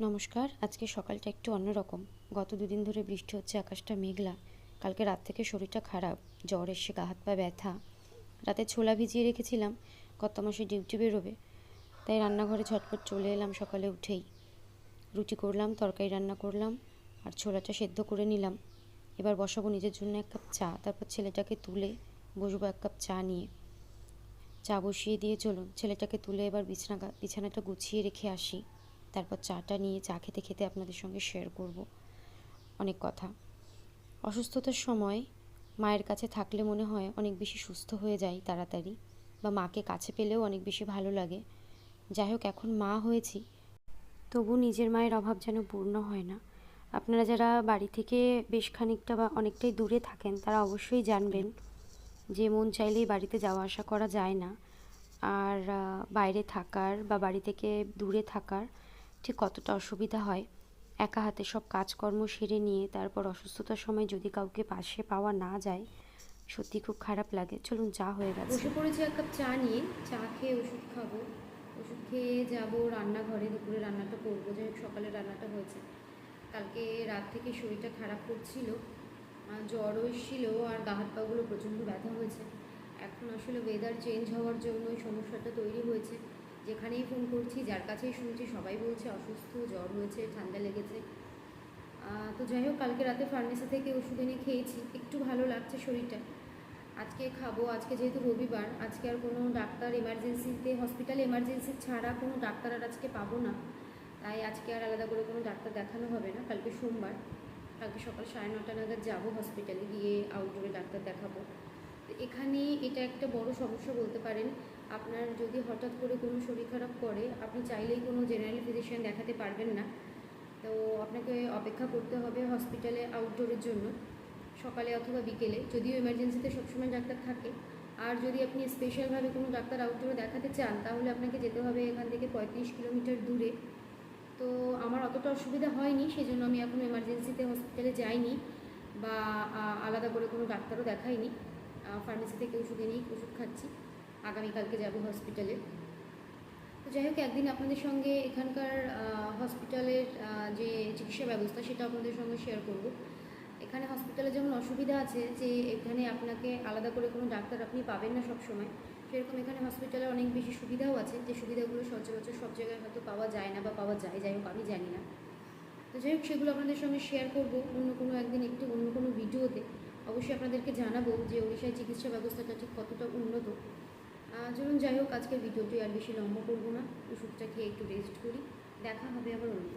নমস্কার, আজকে সকালটা একটু অন্যরকম। গত দুদিন ধরে বৃষ্টি হচ্ছে, আকাশটা মেঘলা। কালকে রাত থেকে শরীরটা খারাপ, জ্বর এসে গা হাত পা ব্যথা। রাতে ছোলা ভিজিয়ে রেখেছিলাম, গত মাসে ডিউটি বেরোবে। তাই রান্নাঘরে ঝটপট চলে এলাম সকালে উঠেই। রুটি করলাম, তরকারি রান্না করলাম, আর ছোলাটা সেদ্ধ করে নিলাম। এবার বসাবো নিজের জন্য এক কাপ চা, তারপর ছেলেটাকে তুলে বসবো এক কাপ চা নিয়ে। চা বসিয়ে দিয়ে চলুন, ছেলেটাকে তুলে এবার বিছানা বিছানাটা গুছিয়ে রেখে আসি। তারপর চাটা নিয়ে চা খেতে খেতে আপনাদের সঙ্গে শেয়ার করব। অনেক কথা। অসুস্থতার সময় মায়ের কাছে থাকলে মনে হয় অনেক বেশি সুস্থ হয়ে যাই তাড়াতাড়ি বা মাকে কাছে পেলেও অনেক বেশি ভালো লাগে। যাই হোক, এখন মা হয়েছি। তবু নিজের মায়ের অভাব যেন পূর্ণ হয় না। আপনারা যারা বাড়ি থেকে বেশ খানিকটা বা অনেকটাই দূরে থাকেন, তারা অবশ্যই জানবেন যে মন চাইলেই বাড়িতে যাওয়া আসা করা যায় না। আর বাইরে থাকার বা বাড়ি থেকে দূরে থাকার ঠিক কতটা অসুবিধা হয়। একা হাতে সব কাজকর্ম সেরে নিয়ে তারপর অসুস্থতার সময় যদি কাউকে পাশে পাওয়া না যায়, সত্যি খুব খারাপ লাগে। চলুন, চা হয়ে গেছে। বসে পড়েছি এক কাপ চা নিয়ে। চা খেয়ে ওষুধ খাব। ওষুধ খেয়ে যাব রান্নাঘরে। দুপুরে রান্নাটা করব। যাই সকালে রান্নাটা হয়েছে। কালকে রাত থেকে শরীরটা খারাপ করছিল। জ্বরও এসেছিল আর গা হাত পাগুলো প্রচণ্ড ব্যথা হয়েছে। এখন আসলে ওয়েদার চেঞ্জ হওয়ার জন্য সমস্যাটা তৈরি হয়েছে। যেখানেই ফোন করছি, যার কাছেই শুনছি, সবাই বলছে, অসুস্থ, জ্বর হয়েছে, ঠান্ডা লেগেছে। তো যাই হোক, কালকে রাতে ফার্মেসি থেকে ওষুধ এনে খেয়েছি। একটু ভালো লাগছে শরীরটা। আজকে খাব, আজকে যেহেতু রবিবার, আজকে আর কোনো ডাক্তার এমার্জেন্সিতে হসপিটাল এমার্জেন্সি ছাড়া কোনো ডাক্তার আর আজকে পাবো না। তাই আজকে আর আলাদা করে কোনো ডাক্তার দেখানো হবে না। কালকে সোমবার, কালকে সকাল সাড়ে নটা নাগাদ যাব হসপিটালে গিয়ে আউটডোরে ডাক্তার দেখাবো। এখানে এটা একটা বড় সমস্যা বলতে পারেন। আপনার যদি হঠাৎ করে কোনো শরীর খারাপ করে, আপনি চাইলেই কোনো জেনারেল ফিজিশিয়ান দেখাতে পারবেন না। তো আপনাকে অপেক্ষা করতে হবে হসপিটালে আউটডোরের জন্য, সকালে অথবা বিকেলে। যদিও এমার্জেন্সিতে সবসময় ডাক্তার থাকে। আর যদি আপনি স্পেশালভাবে কোনো ডাক্তার আউটডোরে দেখাতে চান, তাহলে আপনাকে যেতে হবে এখান থেকে পঁয়ত্রিশ কিলোমিটার দূরে। তো আমার অতটা অসুবিধা হয়নি সেই জন্য আমি এখন এমার্জেন্সিতে হসপিটালে যাইনি বা আলাদা করে কোনো ডাক্তারও দেখাইনি। ফার্মেসি থেকে ওষুধ এনেই ওষুধ খাচ্ছি। আগামীকালকে যাব হসপিটালে তো যাই হোক, একদিন আপনাদের সঙ্গে এখানকার হসপিটালের যে চিকিৎসা ব্যবস্থা সেটা আপনাদের সঙ্গে শেয়ার করব। এখানে হসপিটালে যেমন অসুবিধা আছে যে এখানে আপনাকে আলাদা করে কোনো ডাক্তার আপনি পাবেন না সব সময় সেরকম এখানে হসপিটালে অনেক বেশি সুবিধাও আছে। যে সুবিধাগুলো সচরাচর সব জায়গায় হয়তো পাওয়া যায় না বা পাওয়া যায়, যাই হোক, আমি জানি না। তো যাই হোক, সেগুলো আপনাদের সঙ্গে শেয়ার করব। অন্য কোনো একদিন একটু অন্য কোনো ভিডিওতে অবশ্যই আপনাদেরকে জানাব যে ওড়িশায় চিকিৎসা ব্যবস্থাটা ঠিক কতটা উন্নত। চলুন যাই হোক, আজকের ভিডিওটি আর বেশি লম্বা করব না। ওষুধটা খেয়ে একটু রেস্ট করি। দেখা হবে আবার অন্য